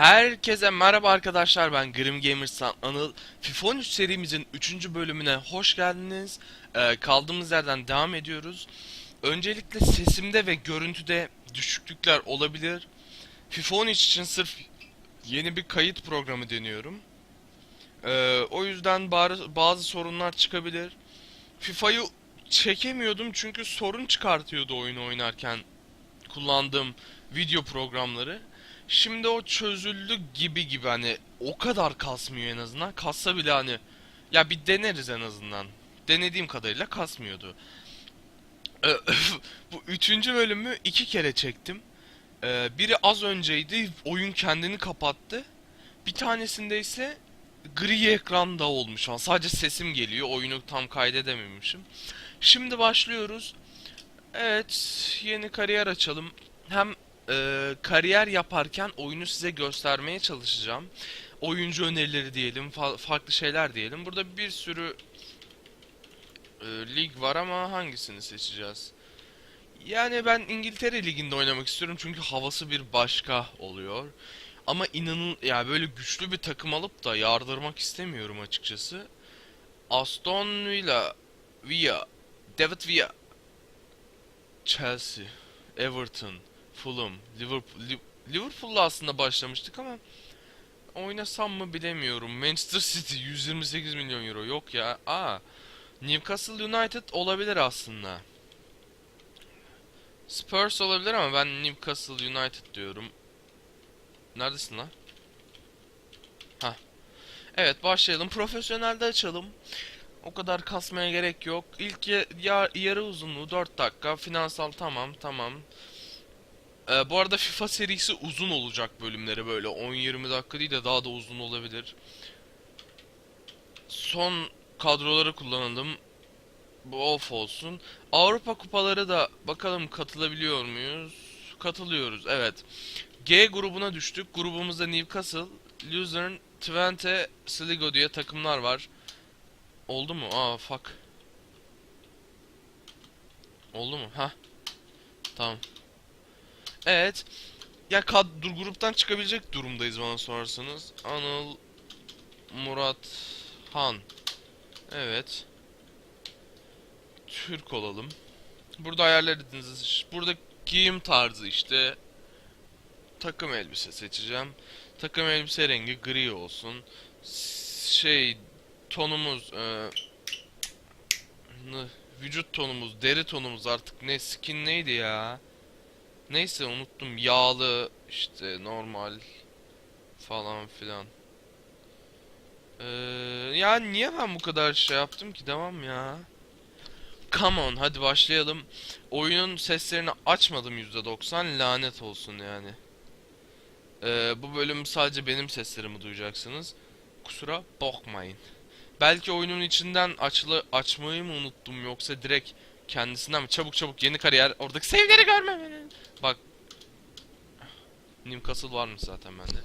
Herkese merhaba arkadaşlar ben Grim Gamers'tan Anıl. FIFA 13 serimizin 3. bölümüne hoş geldiniz. Ee, kaldığımız yerden devam ediyoruz. Öncelikle sesimde ve görüntüde düşüklükler olabilir. FIFA 13 için sırf yeni bir kayıt programı deniyorum. Ee, o yüzden bazı, sorunlar çıkabilir. FIFA'yı çekemiyordum çünkü sorun çıkartıyordu oyunu oynarken kullandığım video programları. Şimdi o çözüldü gibi gibi hani o kadar kasmıyor en azından. Kassa bile hani ya bir deneriz en azından. Denediğim kadarıyla kasmıyordu. Bu üçüncü bölümü iki kere çektim. Ee, Biri az önceydi. Oyun kendini kapattı. Bir tanesinde ise gri ekranda olmuş. an. Sadece sesim geliyor. Oyunu tam kaydedememişim. Şimdi başlıyoruz. Evet, yeni kariyer açalım. Hem e, kariyer yaparken oyunu size göstermeye çalışacağım. Oyuncu önerileri diyelim, fa- farklı şeyler diyelim. Burada bir sürü e, lig var ama hangisini seçeceğiz? Yani ben İngiltere Ligi'nde oynamak istiyorum çünkü havası bir başka oluyor. Ama inanın ya böyle güçlü bir takım alıp da yardırmak istemiyorum açıkçası. Aston Villa, Villa, David Villa, Chelsea, Everton, Fulham, Liverpool, Li- Liverpool'la aslında başlamıştık ama oynasam mı bilemiyorum. Manchester City 128 milyon euro yok ya. Aa, Newcastle United olabilir aslında. Spurs olabilir ama ben Newcastle United diyorum. Neredesin lan? Ha. Evet başlayalım. Profesyonelde açalım. O kadar kasmaya gerek yok. İlk ya- yarı uzunluğu 4 dakika. Finansal tamam tamam. Ee, bu arada FIFA serisi uzun olacak bölümleri böyle 10-20 dakika değil de daha da uzun olabilir. Son kadroları kullanalım. Bu off olsun. Avrupa kupaları da bakalım katılabiliyor muyuz? Katılıyoruz evet. G grubuna düştük. Grubumuzda Newcastle, Luzern, Twente, Sligo diye takımlar var. Oldu mu? Aa fuck. Oldu mu? Ha. Tamam. Evet. Ya kadro gruptan çıkabilecek durumdayız bana sorarsanız. Anıl Murat Han. Evet. Türk olalım. Burada ayarladığınız burada giyim tarzı işte takım elbise seçeceğim. Takım elbise rengi gri olsun. Şey tonumuz e, vücut tonumuz, deri tonumuz artık ne skin neydi ya? Neyse unuttum. Yağlı işte normal falan filan. Ee, ya niye ben bu kadar şey yaptım ki? Devam ya. Come on hadi başlayalım. Oyunun seslerini açmadım %90 lanet olsun yani. Ee, bu bölüm sadece benim seslerimi duyacaksınız. Kusura bakmayın. Belki oyunun içinden açlı açmayı mı unuttum yoksa direkt kendisinden mi? Çabuk çabuk yeni kariyer. Oradaki sevgileri görmem. Newcastle varmış zaten bende.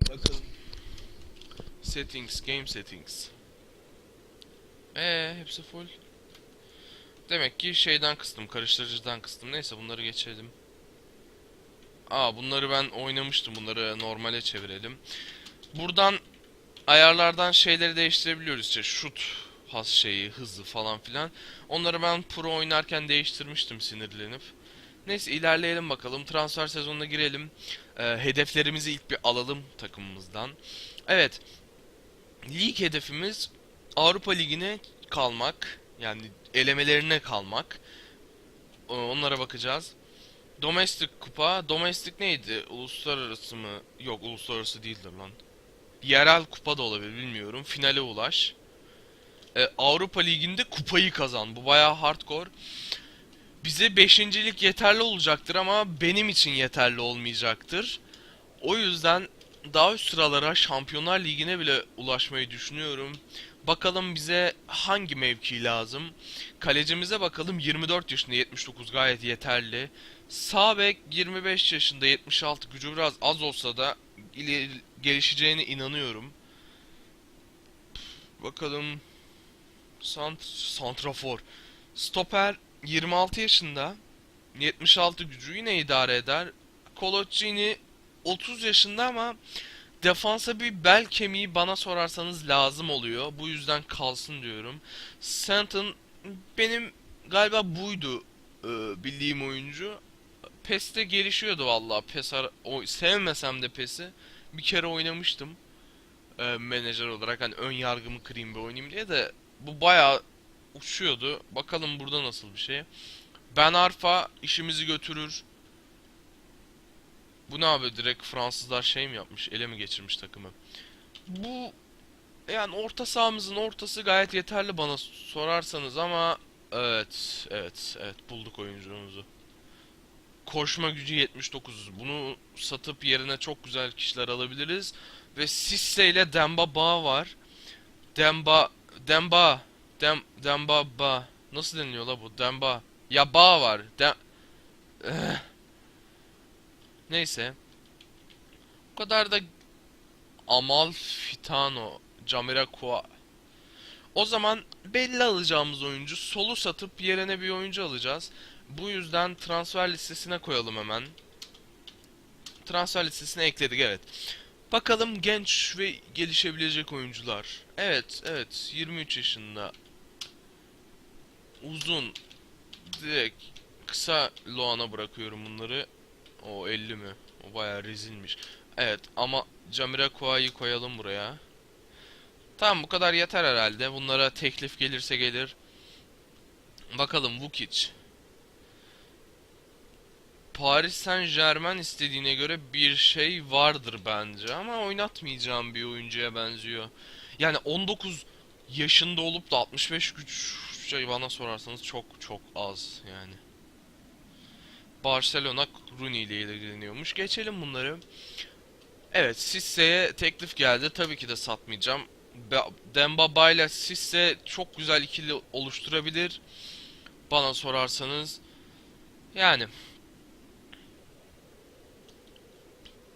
Bakalım. Settings, game settings. Ee, hepsi full. Demek ki şeyden kıstım, karıştırıcıdan kıstım. Neyse bunları geçelim. Aa bunları ben oynamıştım. Bunları normale çevirelim. Buradan ayarlardan şeyleri değiştirebiliyoruz işte şut has şeyi, hızı falan filan. Onları ben pro oynarken değiştirmiştim sinirlenip. Neyse ilerleyelim bakalım. Transfer sezonuna girelim. Ee, hedeflerimizi ilk bir alalım takımımızdan. Evet. Lig hedefimiz Avrupa Ligi'ne kalmak. Yani elemelerine kalmak. Ee, Onlara bakacağız. Domestic kupa. Domestic neydi? Uluslararası mı? Yok uluslararası değildir lan. Yerel kupa da olabilir bilmiyorum. Finale ulaş. Ee, Avrupa Ligi'nde kupayı kazan. Bu bayağı hardcore. Bize beşincilik yeterli olacaktır ama benim için yeterli olmayacaktır. O yüzden daha üst sıralara Şampiyonlar Ligi'ne bile ulaşmayı düşünüyorum. Bakalım bize hangi mevki lazım. Kalecimize bakalım 24 yaşında 79 gayet yeterli. Sağ bek 25 yaşında 76 gücü biraz az olsa da gelişeceğine inanıyorum. Bakalım Sant santrafor. Stoper 26 yaşında 76 gücü yine idare eder. Coloccini 30 yaşında ama defansa bir bel kemiği bana sorarsanız lazım oluyor. Bu yüzden kalsın diyorum. Stanton benim galiba buydu e, bildiğim oyuncu. PES'te gelişiyordu vallahi. PES o, sevmesem de PES'i bir kere oynamıştım. E, menajer olarak hani ön yargımı kırayım bir oynayayım diye de bu bayağı uçuyordu. Bakalım burada nasıl bir şey. Ben Arfa işimizi götürür. Bu ne abi direkt Fransızlar şey mi yapmış? Ele mi geçirmiş takımı? Bu yani orta sahamızın ortası gayet yeterli bana sorarsanız ama evet evet evet bulduk oyuncumuzu. Koşma gücü 79. Bunu satıp yerine çok güzel kişiler alabiliriz. Ve Sisse ile Demba Ba var. Demba Demba Dem Demba Ba Nasıl deniliyor la bu? Demba Ya Ba var. Dem Eh. Neyse. O kadar da Amalfitano, Jamiroquai. O zaman belli alacağımız oyuncu solu satıp yerine bir oyuncu alacağız. Bu yüzden transfer listesine koyalım hemen. Transfer listesine ekledik evet. Bakalım genç ve gelişebilecek oyuncular. Evet, evet 23 yaşında. Uzun. Direkt kısa Loan'a bırakıyorum bunları. O 50 mi? O bayağı rezilmiş. Evet ama Jamiroquai'yi koyalım buraya. Tamam bu kadar yeter herhalde. Bunlara teklif gelirse gelir. Bakalım Vukic. Paris Saint-Germain istediğine göre bir şey vardır bence ama oynatmayacağım bir oyuncuya benziyor. Yani 19 yaşında olup da 65 güç şey bana sorarsanız çok çok az yani. Barcelona Rooney ile ilgileniyormuş. Geçelim bunları. Evet, Sisse'ye teklif geldi. Tabii ki de satmayacağım. Dembaba ile Sisse çok güzel ikili oluşturabilir. Bana sorarsanız. Yani.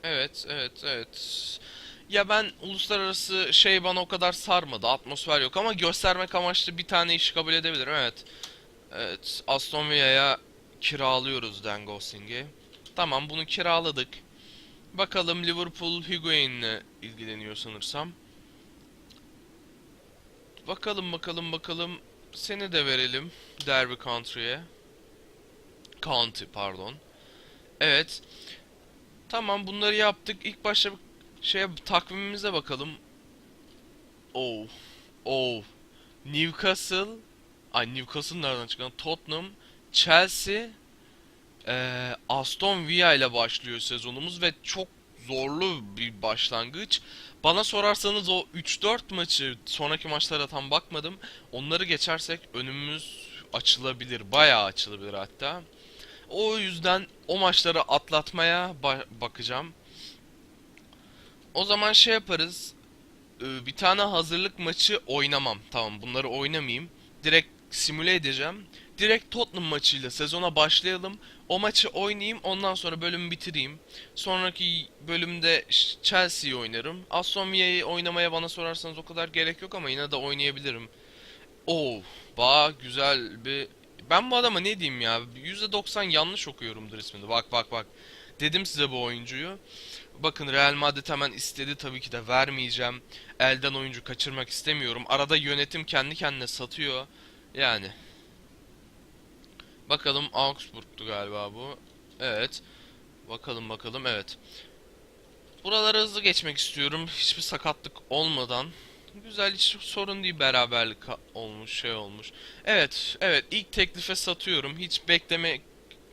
Evet, evet, evet. Ya ben uluslararası şey bana o kadar sarmadı. Atmosfer yok ama göstermek amaçlı bir tane iş kabul edebilirim. Evet. Evet, Aston Villa'ya kiralıyoruz Dan Gosling'i. Tamam, bunu kiraladık. Bakalım Liverpool Higuain'le ilgileniyor sanırsam. Bakalım bakalım bakalım. Seni de verelim Derby Country'e. County pardon. Evet. Tamam bunları yaptık. İlk başta şeye takvimimize bakalım. Oh. Oh. Newcastle. Ay Newcastle nereden çıkan? Tottenham, Chelsea, eee, Aston Villa ile başlıyor sezonumuz ve çok zorlu bir başlangıç. Bana sorarsanız o 3-4 maçı sonraki maçlara tam bakmadım. Onları geçersek önümüz açılabilir. Bayağı açılabilir hatta. O yüzden o maçları atlatmaya ba- bakacağım. O zaman şey yaparız. Ee, Bir tane hazırlık maçı oynamam. Tamam bunları oynamayayım. Direkt simüle edeceğim. Direkt Tottenham maçıyla sezona başlayalım. O maçı oynayayım ondan sonra bölümü bitireyim. Sonraki bölümde Chelsea'yi oynarım. Aston Villa'yı oynamaya bana sorarsanız o kadar gerek yok ama yine de oynayabilirim. Oo, ba güzel bir... Ben bu adama ne diyeyim ya? %90 yanlış okuyorumdur ismini. Bak bak bak. Dedim size bu oyuncuyu. Bakın Real Madrid hemen istedi tabii ki de vermeyeceğim. Elden oyuncu kaçırmak istemiyorum. Arada yönetim kendi kendine satıyor. Yani. Bakalım Augsburg'tu galiba bu. Evet. Bakalım bakalım evet. Buraları hızlı geçmek istiyorum. Hiçbir sakatlık olmadan. Güzel hiç sorun değil beraberlik olmuş şey olmuş. Evet evet ilk teklife satıyorum. Hiç bekleme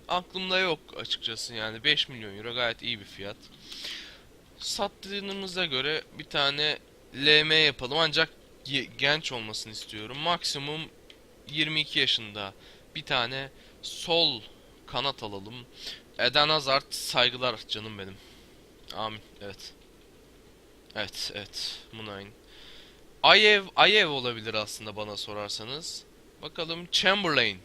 aklımda yok açıkçası yani 5 milyon euro gayet iyi bir fiyat. Sattığımıza göre bir tane LM yapalım ancak genç olmasını istiyorum. Maksimum 22 yaşında bir tane sol kanat alalım. Eden Hazard saygılar canım benim. Amin. Evet. Evet, evet. Munayn. Ayev, Ayev olabilir aslında bana sorarsanız. Bakalım Chamberlain.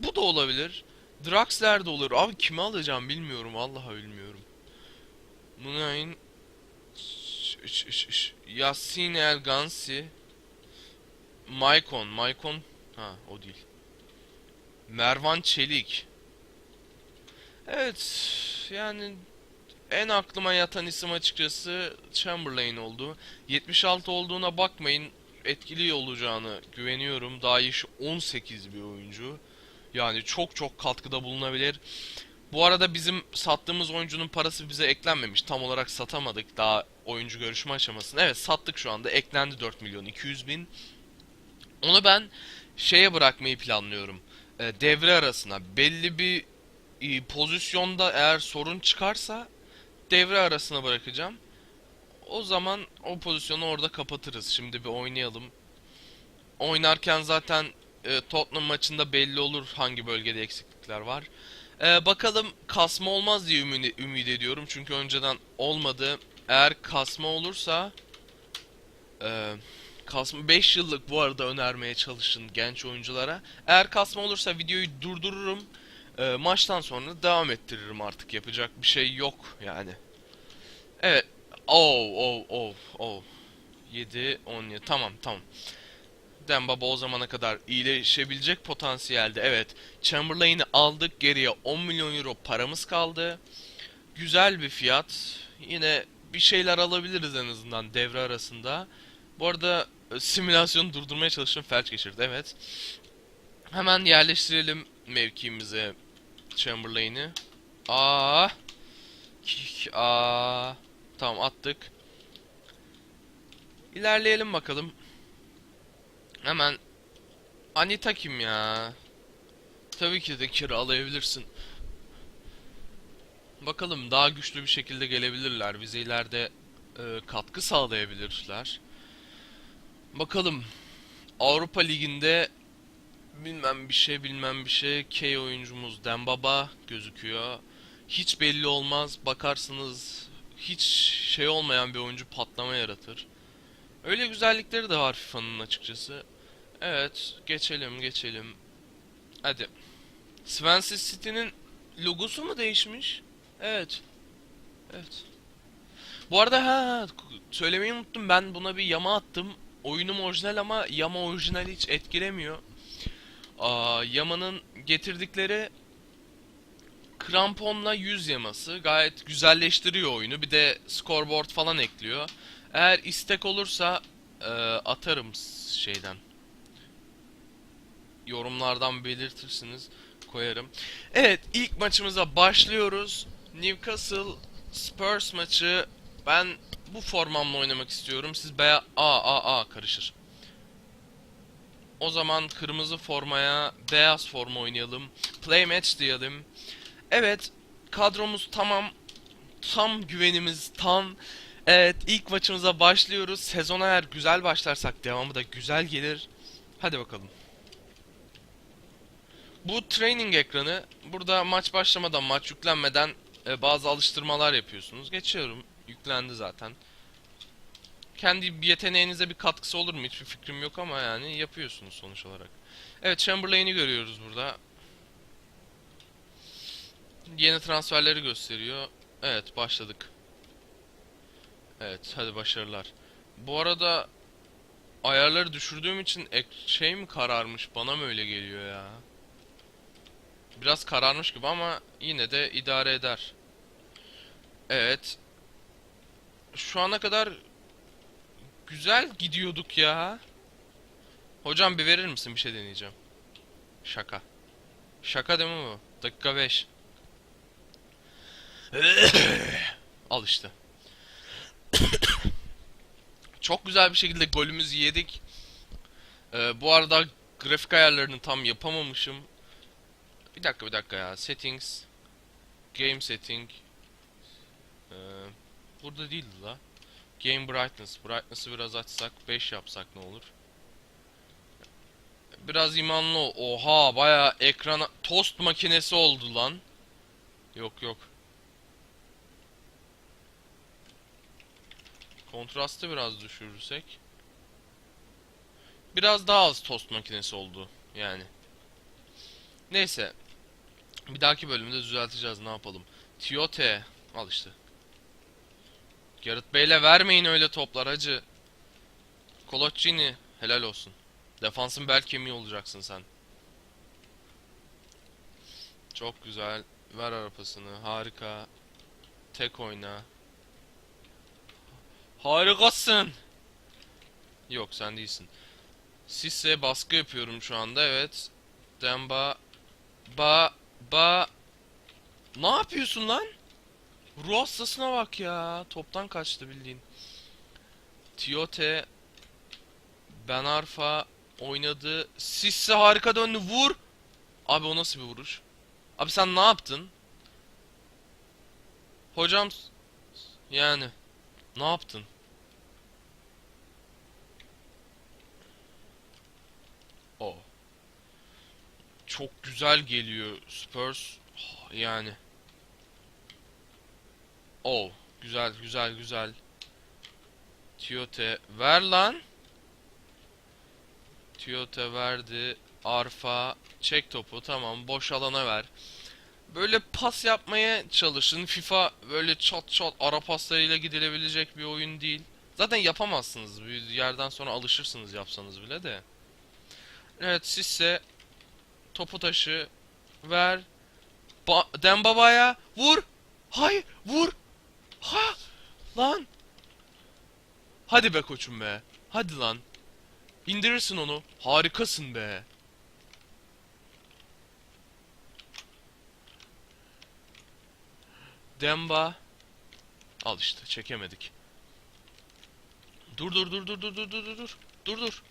Bu da olabilir. Draxler de olur. Abi kimi alacağım bilmiyorum. Vallahi bilmiyorum. Ş- Yasin El Gansi. Maicon. Maicon. Ha o değil. Mervan Çelik. Evet. yani en aklıma yatan isim açıkçası Chamberlain oldu. 76 olduğuna bakmayın. Etkili olacağını güveniyorum. Daha yaşı 18 bir oyuncu. Yani çok çok katkıda bulunabilir. Bu arada bizim sattığımız oyuncunun parası bize eklenmemiş. Tam olarak satamadık daha oyuncu görüşme aşamasında. Evet sattık şu anda. Eklendi 4 milyon 200 bin. Onu ben şeye bırakmayı planlıyorum. E, devre arasına. Belli bir e, pozisyonda eğer sorun çıkarsa devre arasına bırakacağım. O zaman o pozisyonu orada kapatırız. Şimdi bir oynayalım. Oynarken zaten e, Tottenham maçında belli olur hangi bölgede eksiklikler var. E, bakalım kasma olmaz diye ümit, ümit ediyorum. Çünkü önceden olmadı. Eğer kasma olursa e, kasma 5 yıllık bu arada önermeye çalışın genç oyunculara. Eğer kasma olursa videoyu durdururum. E, maçtan sonra devam ettiririm artık. Yapacak bir şey yok yani. Evet. Oh oh oh oh. 7 17 tamam tamam. Dembaba o zamana kadar iyileşebilecek potansiyelde. Evet. Chamberlain'i aldık. Geriye 10 milyon euro paramız kaldı. Güzel bir fiyat. Yine bir şeyler alabiliriz en azından devre arasında. Bu arada e, simülasyonu durdurmaya çalıştım. Felç geçirdi. Evet. Hemen yerleştirelim mevkimize Chamberlain'i. Aa. Kick. Aa. Tamam attık. İlerleyelim bakalım. Hemen Anita kim ya? Tabii ki de kiralayabilirsin. Bakalım daha güçlü bir şekilde gelebilirler. Bize ileride e, katkı sağlayabilirler. Bakalım. Avrupa Ligi'nde bilmem bir şey bilmem bir şey K oyuncumuz Dembaba gözüküyor. Hiç belli olmaz. Bakarsınız hiç şey olmayan bir oyuncu patlama yaratır. Öyle güzellikleri de var FIFA'nın açıkçası. Evet, geçelim geçelim. Hadi. Swansea City'nin logosu mu değişmiş? Evet. Evet. Bu arada ha söylemeyi unuttum ben buna bir yama attım. Oyunum orijinal ama yama orijinal hiç etkilemiyor. Aa, yamanın getirdikleri kramponla yüz yaması gayet güzelleştiriyor oyunu. Bir de scoreboard falan ekliyor. Eğer istek olursa e, atarım şeyden. Yorumlardan belirtirsiniz. Koyarım. Evet ilk maçımıza başlıyoruz. Newcastle Spurs maçı. Ben bu formamla oynamak istiyorum. Siz beya A A A karışır. O zaman kırmızı formaya beyaz forma oynayalım. Play match diyelim. Evet kadromuz tamam. Tam güvenimiz tam. Evet ilk maçımıza başlıyoruz. Sezona eğer güzel başlarsak devamı da güzel gelir. Hadi bakalım. Bu training ekranı. Burada maç başlamadan, maç yüklenmeden e, bazı alıştırmalar yapıyorsunuz. Geçiyorum. Yüklendi zaten. Kendi yeteneğinize bir katkısı olur mu? Hiçbir fikrim yok ama yani yapıyorsunuz sonuç olarak. Evet Chamberlain'i görüyoruz burada. Yeni transferleri gösteriyor. Evet başladık. Evet hadi başarılar. Bu arada ayarları düşürdüğüm için ek şey mi kararmış bana mı öyle geliyor ya? Biraz kararmış gibi ama yine de idare eder. Evet. Şu ana kadar güzel gidiyorduk ya. Hocam bir verir misin bir şey deneyeceğim. Şaka. Şaka değil mi bu? Dakika 5. Al işte. Çok güzel bir şekilde golümüzü yedik. Ee, bu arada grafik ayarlarını tam yapamamışım. Bir dakika bir dakika ya. Settings. Game setting. Ee, burada değildi la. Game brightness. Brightness'ı biraz açsak 5 yapsak ne olur? Biraz imanlı. Oha baya ekrana tost makinesi oldu lan. Yok yok. Kontrastı biraz düşürürsek. Biraz daha az tost makinesi oldu yani. Neyse. Bir dahaki bölümde düzelteceğiz ne yapalım. Tiote. Al işte. Gareth Bale'e vermeyin öyle toplar hacı. Coloccini. Helal olsun. Defansın bel kemiği olacaksın sen. Çok güzel. Ver arapasını. Harika. Tek oyna. Harikasın. Yok sen değilsin. Sisse baskı yapıyorum şu anda evet. Demba. Ba. Ba. Ne yapıyorsun lan? Ruh hastasına bak ya. Toptan kaçtı bildiğin. Tiote. Ben Arfa oynadı. Sisse harika döndü. Vur. Abi o nasıl bir vuruş? Abi sen ne yaptın? Hocam yani ne yaptın? O. Çok güzel geliyor Spurs. Yani. O. Güzel güzel güzel. Tiote ver lan. Tiote verdi. Arfa çek topu tamam boş alana ver. Böyle pas yapmaya çalışın. FIFA böyle çat çat ara paslarıyla gidilebilecek bir oyun değil. Zaten yapamazsınız. Bir yerden sonra alışırsınız yapsanız bile de. Evet sizse topu taşı ver. Ba Dembaba'ya vur. Hay vur. Ha lan. Hadi be koçum be. Hadi lan. İndirirsin onu. Harikasın be. Demba. Al işte çekemedik. Dur dur dur dur dur dur dur dur. Dur dur. dur.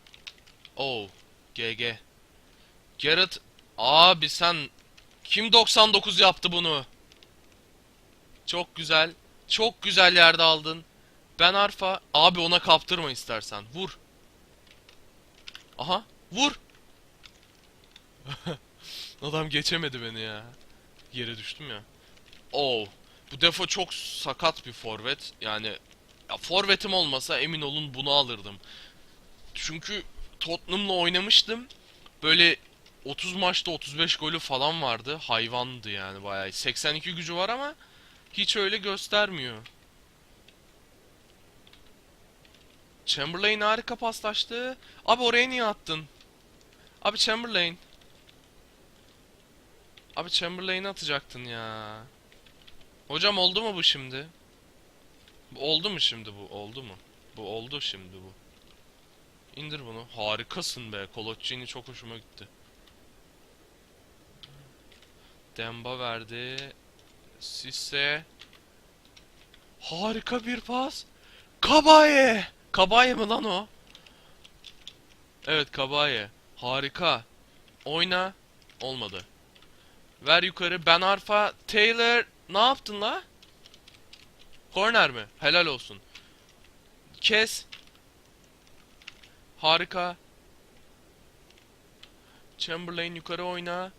Oh, Oo. GG. Garrett. Abi sen. Kim 99 yaptı bunu? Çok güzel. Çok güzel yerde aldın. Ben Arfa. Abi ona kaptırma istersen. Vur. Aha. Vur. Adam geçemedi beni ya. Yere düştüm ya. Oh. Bu defo çok sakat bir forvet. Yani ya forvetim olmasa emin olun bunu alırdım. Çünkü Tottenham'la oynamıştım. Böyle 30 maçta 35 golü falan vardı. Hayvandı yani bayağı. 82 gücü var ama hiç öyle göstermiyor. Chamberlain harika paslaştı. Abi oraya niye attın? Abi Chamberlain. Abi Chamberlain'i atacaktın ya. Hocam oldu mu bu şimdi? Oldu mu şimdi bu? Oldu mu? Bu oldu şimdi bu. İndir bunu. Harikasın be. Koloccini çok hoşuma gitti. Demba verdi. Sisse. Harika bir pas. Kabaye. Kabaye mi lan o? Evet Kabaye. Harika. Oyna. Olmadı. Ver yukarı. Ben Arfa. Taylor. Ne yaptın la? Korner mi? Helal olsun. Kes. Harika. Chamberlain yukarı oyna.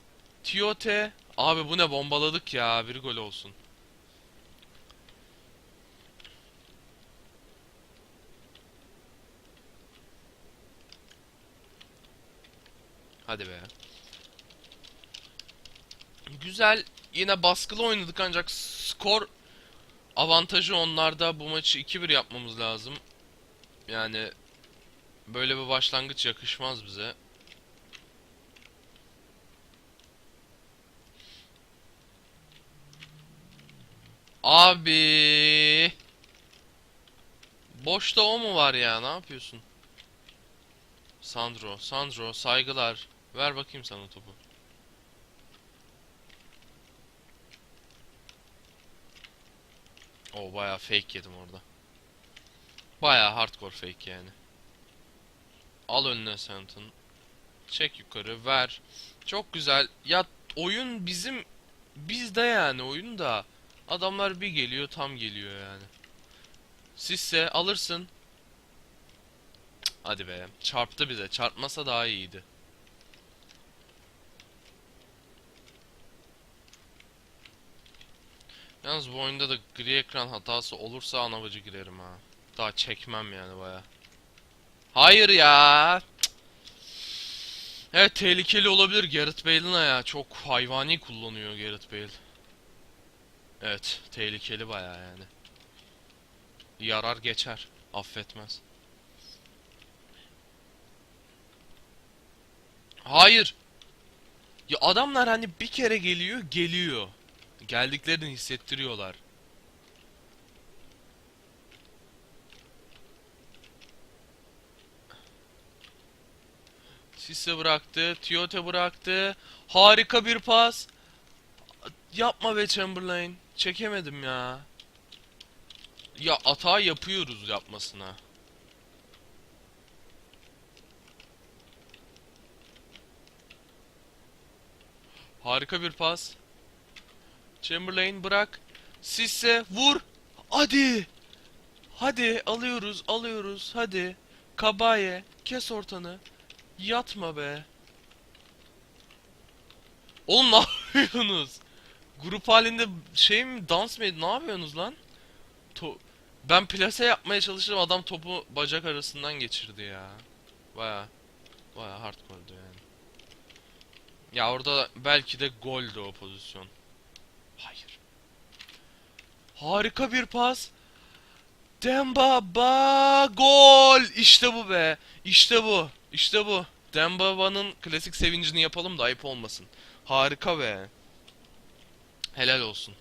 Tiote. Abi bu ne bombaladık ya. Bir gol olsun. Hadi be. Güzel. Yine baskılı oynadık ancak skor avantajı onlarda. Bu maçı 2-1 yapmamız lazım. Yani böyle bir başlangıç yakışmaz bize. Abi. Boşta o mu var ya? Ne yapıyorsun? Sandro, Sandro saygılar. Ver bakayım sana topu. O bayağı fake yedim orada. Bayağı hardcore fake yani. Al önüne Santon. Çek yukarı ver. Çok güzel. Ya oyun bizim bizde yani oyun da adamlar bir geliyor tam geliyor yani. Sizse alırsın. Hadi be. Çarptı bize. Çarpmasa daha iyiydi. Yalnız bu oyunda da gri ekran hatası olursa anavacı girerim ha. Daha çekmem yani baya. Hayır ya. Evet tehlikeli olabilir Gareth Bale'ın ayağı. Çok hayvani kullanıyor Gareth Bale. Evet tehlikeli baya yani. Yarar geçer. Affetmez. Hayır. Ya adamlar hani bir kere geliyor, geliyor. Geldiklerini hissettiriyorlar. Sisse bıraktı. Tiote bıraktı. Harika bir pas. Yapma be Chamberlain. Çekemedim ya. Ya hata yapıyoruz yapmasına. Harika bir pas. Chamberlain bırak. Sisse vur. Hadi. Hadi alıyoruz alıyoruz hadi. Kabaye kes ortanı. Yatma be. Oğlum ne yapıyorsunuz? Grup halinde şey mi dans mı ne yapıyorsunuz lan? To ben plase yapmaya çalıştım adam topu bacak arasından geçirdi ya. Baya baya hardcore'du yani. Ya orada belki de goldü o pozisyon. Harika bir pas. Dembaba gol. İşte bu be. İşte bu. İşte bu. Dembaba'nın klasik sevincini yapalım da ayıp olmasın. Harika be. Helal olsun.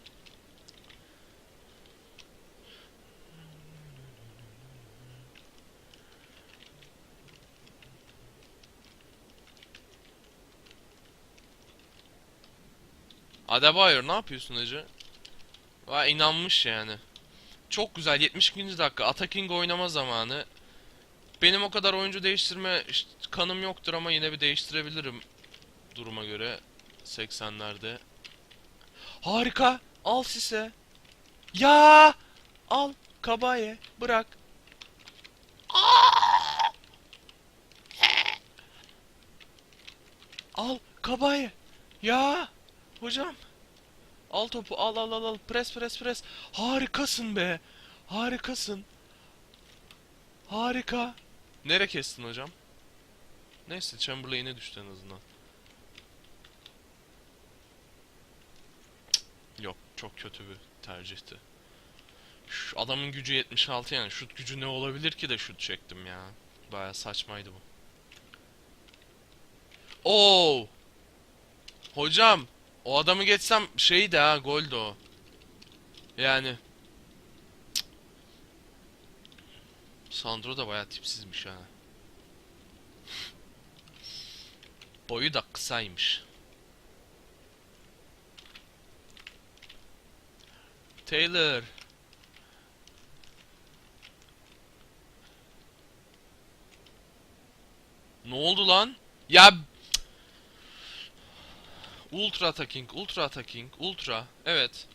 Adebayor ne yapıyorsun hacı? Vay inanmış yani. Çok güzel 72. dakika attacking oynama zamanı. Benim o kadar oyuncu değiştirme kanım yoktur ama yine bir değiştirebilirim duruma göre 80'lerde. Harika. Al Sise. Ya! Al Kabaye. Bırak. Al Kabaye. Ya! Hocam. Al topu. Al al al al. Pres pres pres. Harikasın be. Harikasın. Harika. Nere kestin hocam? Neyse Chamberlain'e düştü en azından. Yok çok kötü bir tercihti. Şu adamın gücü 76 yani şut gücü ne olabilir ki de şut çektim ya. Baya saçmaydı bu. Oo! Hocam o adamı geçsem şeydi ha goldü o. Yani. Sandro da baya tipsizmiş ha. Boyu da kısaymış. Taylor. Ne oldu lan? Ya Ultra attacking, ultra attacking, ultra. Evet.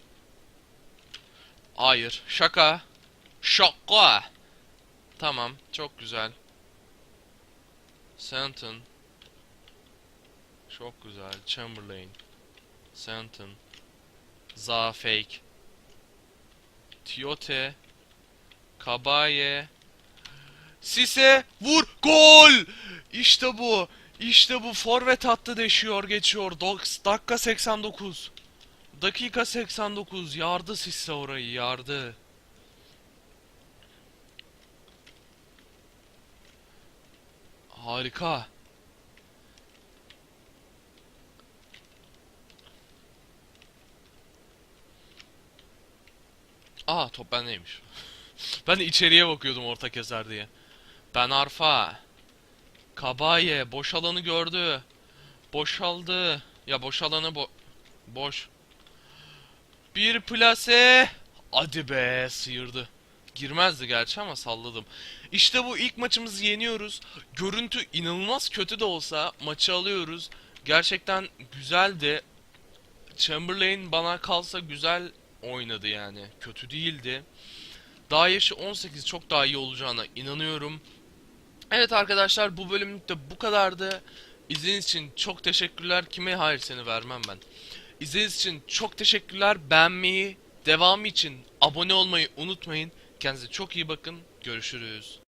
Hayır. Şaka. Şaka. Tamam. Çok güzel. Santon. Çok güzel. Chamberlain. Santon. Za fake. Tiote. Kabaye. Sise vur gol. İşte bu. İşte bu forvet hattı deşiyor geçiyor. Dok- dakika 89. Dakika 89. Yardı Sisse orayı yardı. Harika. Aa top bendeymiş. ben içeriye bakıyordum orta keser diye. Ben Arfa. Kabaye boş alanı gördü. Boşaldı. Ya boş alanı bo boş. Bir plase. Hadi be sıyırdı. Girmezdi gerçi ama salladım. İşte bu ilk maçımızı yeniyoruz. Görüntü inanılmaz kötü de olsa maçı alıyoruz. Gerçekten güzeldi. Chamberlain bana kalsa güzel oynadı yani. Kötü değildi. Daha yaşı 18 çok daha iyi olacağına inanıyorum. Evet arkadaşlar bu bölümlük de bu kadardı. İzlediğiniz için çok teşekkürler. Kime hayır seni vermem ben. İzlediğiniz için çok teşekkürler. Beğenmeyi, devamı için abone olmayı unutmayın. Kendinize çok iyi bakın. Görüşürüz.